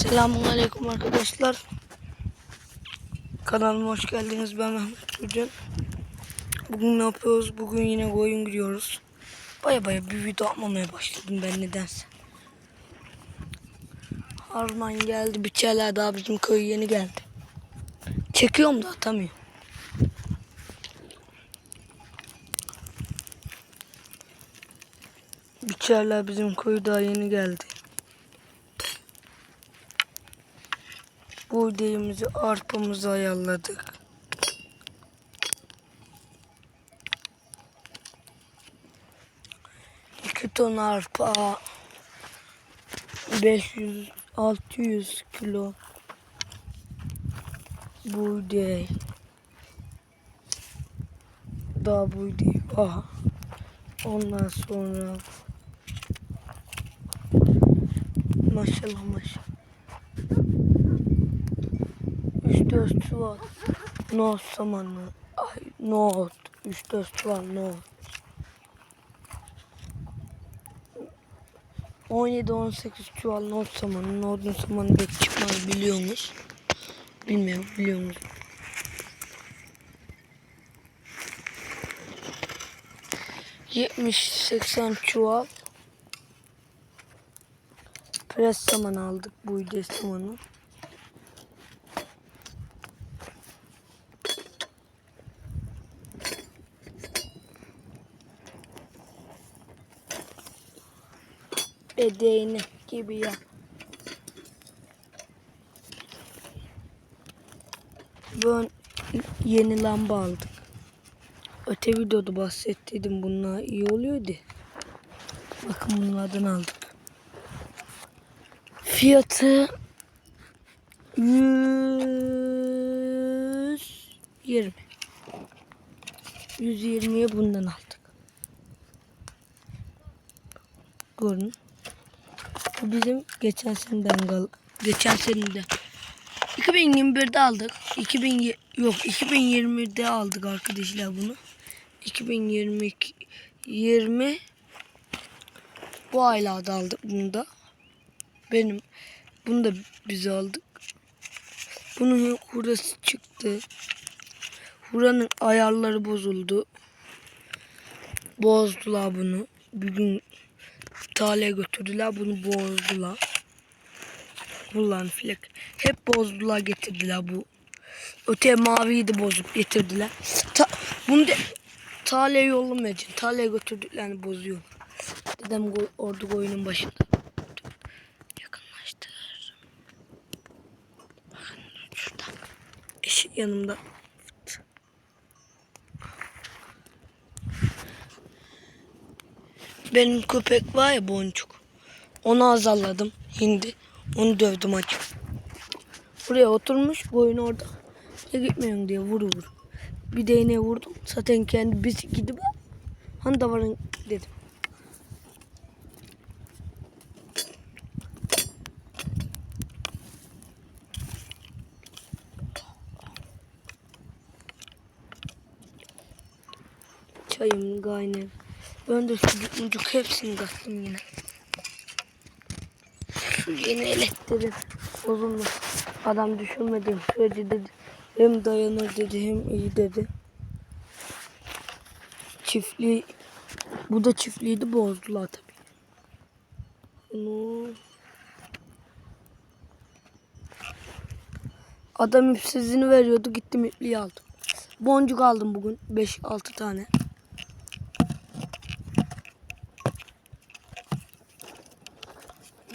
Selamünaleyküm arkadaşlar. Kanalıma hoş geldiniz. Ben Mehmet Gülcan. Bugün ne yapıyoruz? Bugün yine koyun gidiyoruz. Baya baya bir video atmamaya başladım ben nedense. Harman geldi. Biçerler daha bizim köy yeni geldi. Çekiyorum da atamıyorum. Biçerler bizim köy daha yeni geldi. Buğdayımızı, arpamızı ayarladık. İki ton arpa, 500-600 kilo buğday. Daha buğday var. Ondan sonra maşallah maşallah. 3-4 çuval nohut samanı. Ay nohut. 3-4 çuval nohut. 17-18 çuval nohut samanı. Nohutun samanı pek çıkmaz biliyorsunuz. Bilmiyorum biliyor musunuz? Yetmiş seksen çuval pres saman aldık bu samanı. Bedeğini gibi ya. Ben yeni lamba aldık. Öte videoda bahsettiydim bunlar iyi oluyordu. Bakın bunlardan aldık. Fiyatı 120. 120'ye bundan aldık. Görün. Bu bizim geçen seneden gal geçen senede 2021'de aldık. 2000 ye- yok 2020'de aldık arkadaşlar bunu. 2022 20 bu aylarda aldık bunu da. Benim bunu da biz aldık. Bunun hurası çıktı. Huranın ayarları bozuldu. Bozdular bunu. Bir gün İtalya'ya götürdüler bunu bozdular. Ulan filek. Hep bozdular getirdiler bu. Öte maviyi de bozup getirdiler. Ta, bunu da Talya'ya yollamayacak. Talya'ya götürdüklerini bozuyor. Dedem go- orada koyunun başında. Yakınlaştır. Bakın şurada. Eşi yanımda. Benim köpek var ya boncuk. Onu azarladım. Hindi. Onu dövdüm acı. Buraya oturmuş boyun orada. Ya gitmiyorsun diye vuru vur. Bir değneğe vurdum. Zaten kendi biz gidip hani da varın dedim. Çayım kaynar. Ben de sucuk mucuk hepsini kattım yine. Şu yeni elektriği bozulmuş. Adam düşünmediğim sürece dedi. Hem dayanır dedi hem iyi dedi. Çiftliği bu da çiftliği bozdular tabii. Bunu Adam ipsizini veriyordu gittim ipliği aldım. Boncuk aldım bugün 5-6 tane.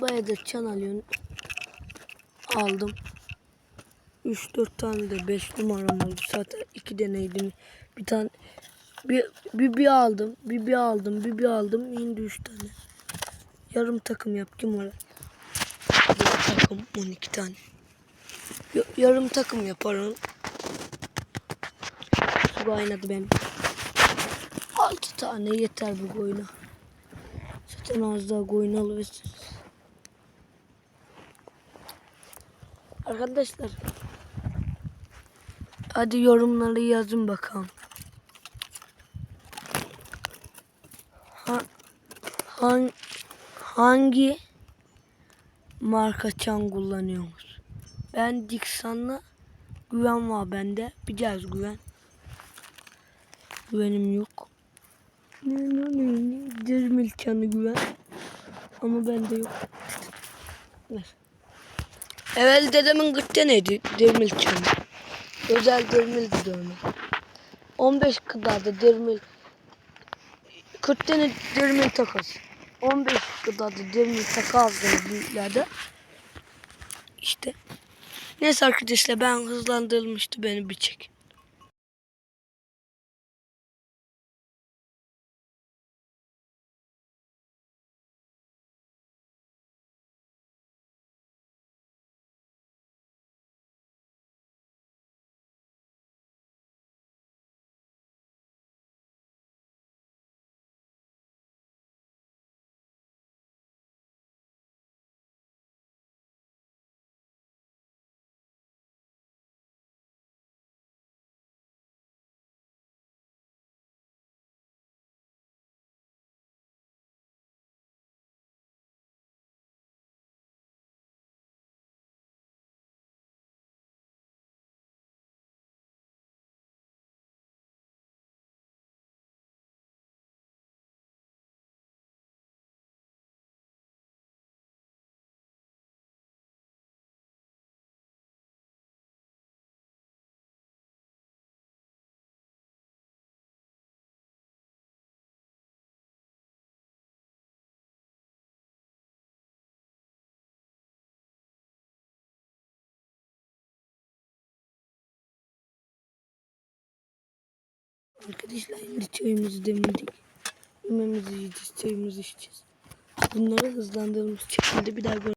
Bayağıdır çan alıyorum. Aldım. 3-4 tane de 5 numaram oldu. Zaten 2 deneydim. Bir tane bir, bir, bir aldım. Bir bir aldım. Bir bir aldım. İndi 3 tane. Yarım takım yaptım oraya. Bir takım 12 tane. Ya- yarım takım yaparım. Su kaynadı benim. 6 tane yeter bu koyuna. Zaten az daha koyun alırsınız. Arkadaşlar hadi yorumları yazın bakalım. Ha, han, hangi marka çan kullanıyoruz. Ben Dixon'la güven var bende. Biraz güven. Güvenim yok. Ne ne ne ne. Dirmil çanı güven. Ama bende yok. Ver. Evvel dedemin gıtte neydi? Dirmil çanı. Özel dirmil dövme. 15 kadar da dirmil 40 tane dirmil takas. 15 kadar da dirmil takas büyüklerde. İşte. Neyse arkadaşlar ben hızlandırılmıştı beni bir çek. Arkadaşlar şimdi çayımızı demledik. Yemeğimizi yiyeceğiz, çayımızı içeceğiz. Bunları hızlandırılmış şekilde bir daha gör-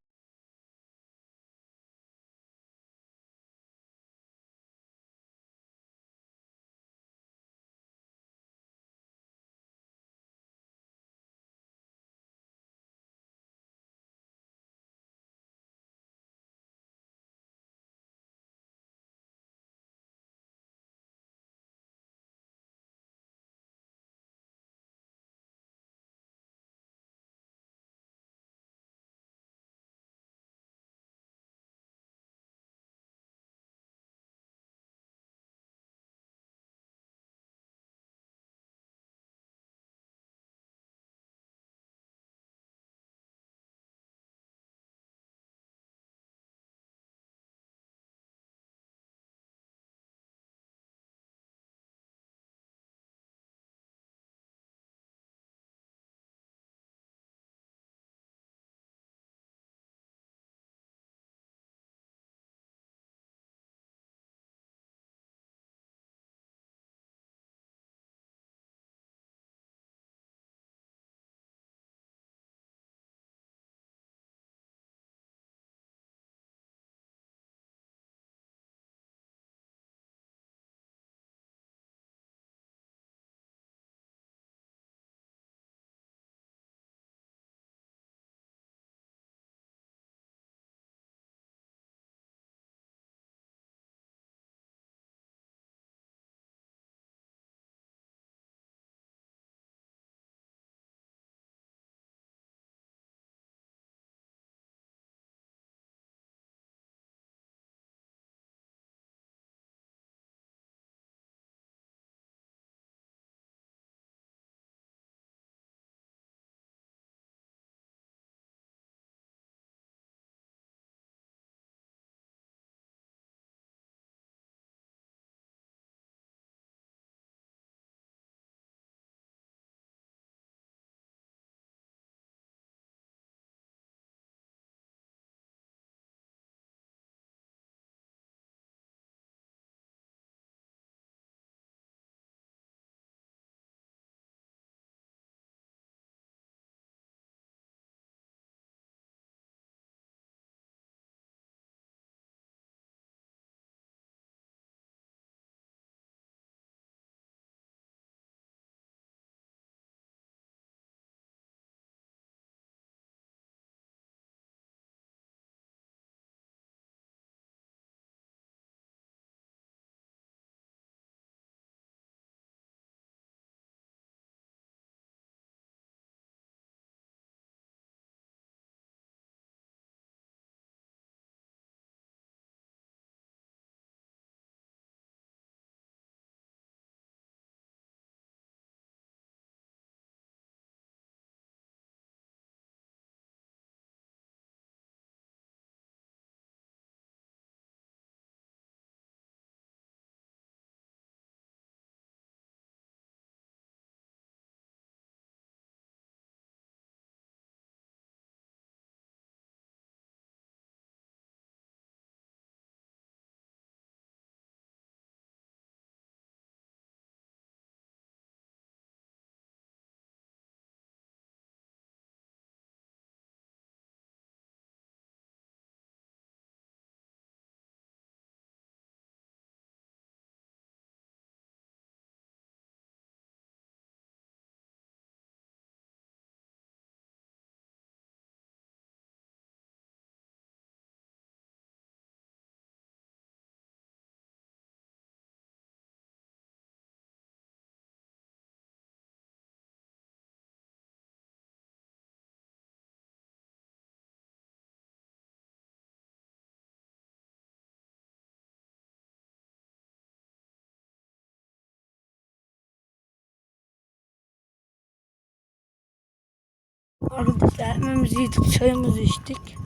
Arkadaşlar yemeğimizi yedik, çayımızı içtik.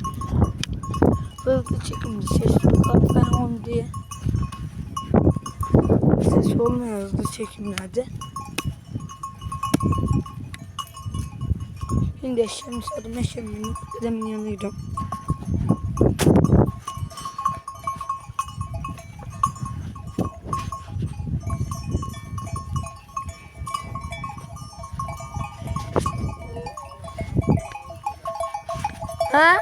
Böyle çekimimizi sesli kaptan on diye. Ses olmuyor hızlı çekimlerde. Şimdi eşeğimi sardım, eşeğimin dedemin yanına gidiyorum. Ha?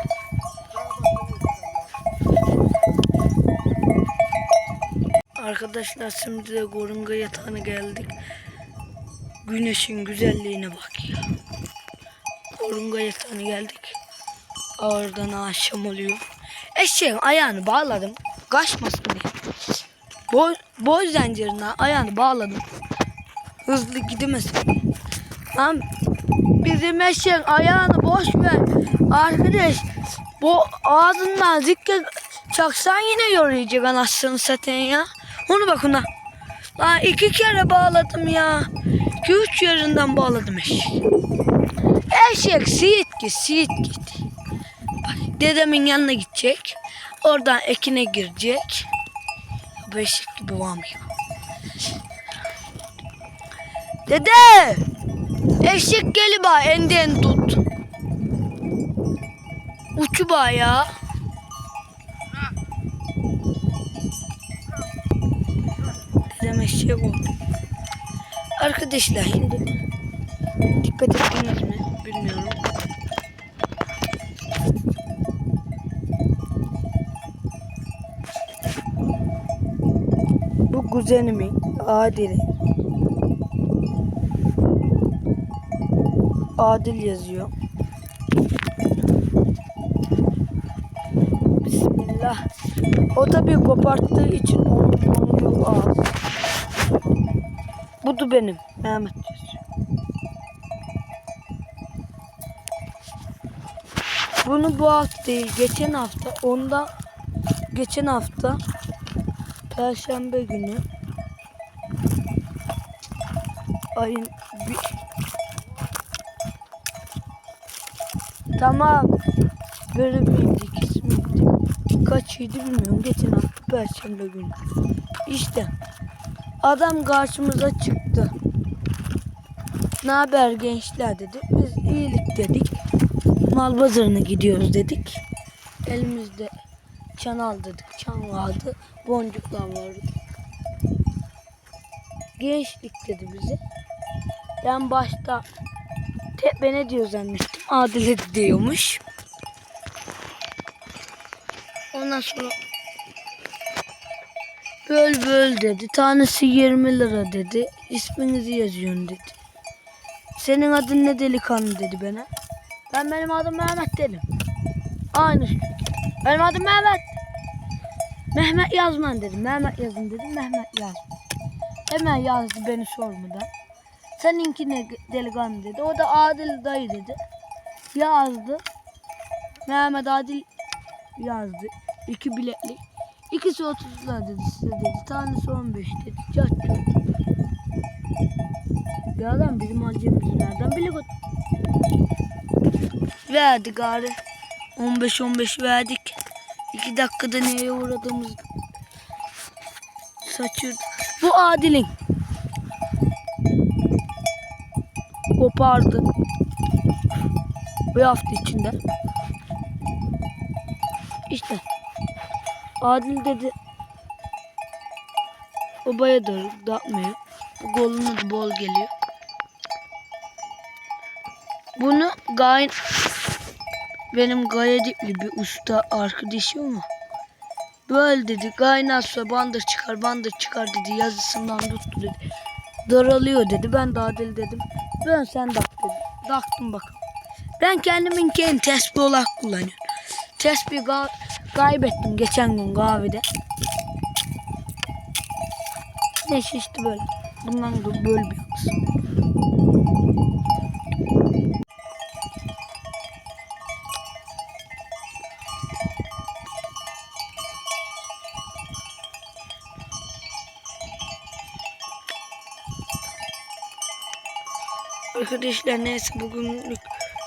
Arkadaşlar şimdi de Gorunga yatağına geldik. Güneşin güzelliğine bak ya. Gorunga yatağına geldik. Oradan akşam oluyor. Eşeğin ayağını bağladım. Kaçmasın diye. Boy, boy zincirine ayağını bağladım. Hızlı gidemesin diye. Lan bizim eşeğin ayağını boş ver. Arkadaş bu ağzından zikre çaksan yine yoruyacak anasını satayım ya. Onu bak ona. Lan iki kere bağladım ya. İki üç yerinden bağladım eşeği. Eşek siirt git siirt git. Bak dedemin yanına gidecek. Oradan ekine girecek. Bu eşek gibi varmıyor. Dede! Eşek geliba enden tut. Uçu ba ya. Dedem eşek oldu. Arkadaşlar şimdi dikkat ettiniz mi bilmiyorum. Bu kuzenimin Adil'i. Adil yazıyor. O tabii koparttığı için onu, onu yok ağız. Bu da benim. Mehmet. Bunu bu hafta değil, geçen hafta, onda geçen hafta Perşembe günü ayın bir... Tamam. Böyle miydi? Kaçıydı bilmiyorum. Geçen hafta Perşembe günü. İşte adam karşımıza çıktı. Ne haber gençler dedi. Biz iyilik dedik. Mal pazarına gidiyoruz dedik. Elimizde çanal dedik. Çan vardı. Boncuklar vardı. Gençlik dedi bize. Ben başta tepe ne diyor zannettim. Adile diyormuş. Ondan sonra böl böl dedi. Tanesi 20 lira dedi. İsminizi yazıyorsun dedi. Senin adın ne delikanlı dedi bana. Ben benim adım Mehmet dedim. Aynı şey. Benim adım Mehmet. Mehmet yazman dedim. Mehmet yazın dedim. Mehmet yaz. Hemen yazdı beni sormadan. Seninki ne delikanlı dedi. O da Adil dayı dedi. Yazdı. Mehmet Adil yazdı. İki biletli. İkisi 30 lira dedi size dedi. Tanesi 15 dedi. Çat. Bir adam bizim acemizi nereden bilir? Verdik gari. 15-15 verdik. 2 dakikada neye uğradığımız saçırdı. Bu Adil'in. Kopardı. Bir hafta içinde. İşte. Adil dedi. Babaya da dağıtmıyor. Bu goluna da bol geliyor. Bunu gayet benim gayedikli bir usta arkadaşım ama böyle dedi kaynatsa bandır çıkar bandır çıkar dedi yazısından tuttu dedi. Daralıyor dedi ben de Adil dedim. Ben sen dak dedi. Daktım bak. Ben kendimin kendi tespih olarak kullanıyorum. Tespih kaybettim geçen gün kahvede. Neyse işte böyle. Bundan da kısım. Arkadaşlar neyse bugünlük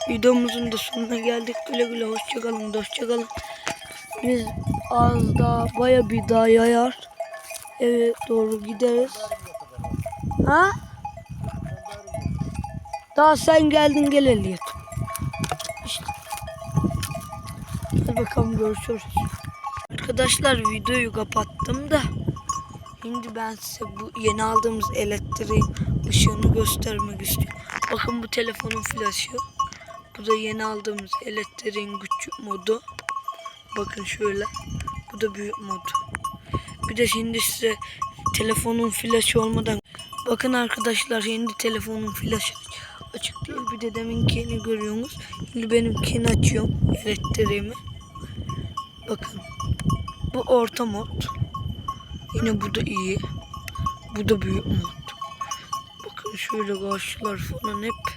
Videomuzun da sonuna geldik. Güle güle hoşçakalın. Hoşçakalın. Biz az daha baya bir daha yayar. Eve doğru gideriz. Ha? Daha sen geldin gel Elliot. İşte. Hadi bakalım görüşürüz. Arkadaşlar videoyu kapattım da. Şimdi ben size bu yeni aldığımız elektriğin ışığını göstermek istiyorum. Bakın bu telefonun flaşı. Bu da yeni aldığımız elektriğin küçük modu. Bakın şöyle. Bu da büyük modu. Bir de şimdi size telefonun flaşı olmadan bakın arkadaşlar şimdi telefonun flaşı açık değil. Bir de deminkini görüyorsunuz. Şimdi benimkini açıyorum elektriğimi. Bakın. Bu orta mod. Yine bu da iyi. Bu da büyük mod. Bakın şöyle karşılar falan hep